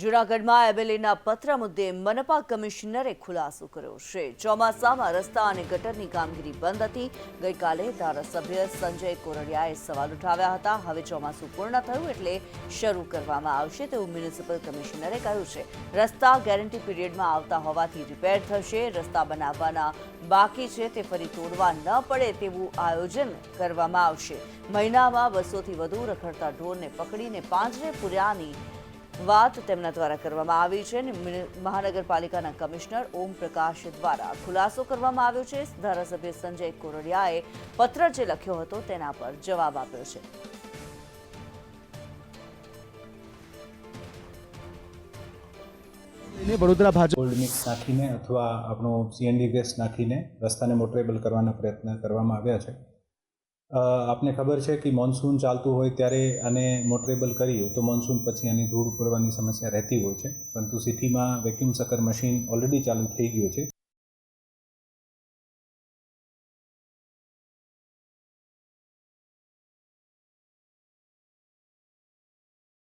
જૂનાગઢમાં એમએલએના પત્ર મુદ્દે મનપા કમિશનરે ખુલાસો કર્યો છે. ચોમાસામાં રસ્તા અને ગટરની કામગીરી બંધ હતી. ગઈકાલે ધારાસભ્ય સંજય કોરડિયાએ સવાલ ઉઠાવ્યા હતા. હવે ચોમાસું પૂર્ણ થયું એટલે શરૂ કરવામાં આવશે તેવું મ્યુનિસિપલ કમિશનરે કહ્યું છે. રસ્તા ગેરંટી પીરિયડમાં આવતા હોવાથી રિપેર થશે. રસ્તા બનાવવાના બાકી છે તે ફરી તોડવા ન પડે તેવું આયોજન કરવામાં આવશે. મહિનામાં બસોથી વધુ રખડતા ઢોરને પકડીને પાંજરે પૂર્યાની વાત તેમના દ્વારા કરવામાં આવી છે અને મહાનગરપાલિકાના કમિશનર ઓમ પ્રકાશ દ્વારા ખુલાસો કરવામાં આવ્યો છે. ધારાસભ્ય સંજય કોરડિયાએ પત્ર જે લખ્યો હતો તેના પર જવાબ આપ્યો છે. એને વડોદરા ભાજપ કોલ્ડ મિક્સ નાખીને અથવા આપણો સીએનડી ગેસ નાખીને રસ્તાને મોટરેબલ કરવાના પ્રયત્ન કરવામાં આવ્યા છે. આપને ખબર છે કે મોન્સૂન ચાલતું હોય ત્યારે આને મોટરેબલ કરીએ તો મોન્સૂન પછી આની ધૂળ પડવાની સમસ્યા રહેતી હોય છે. પરંતુ સિટીમાં વેક્યુમ સકર મશીન ઓલરેડી ચાલુ થઈ ગયું છે.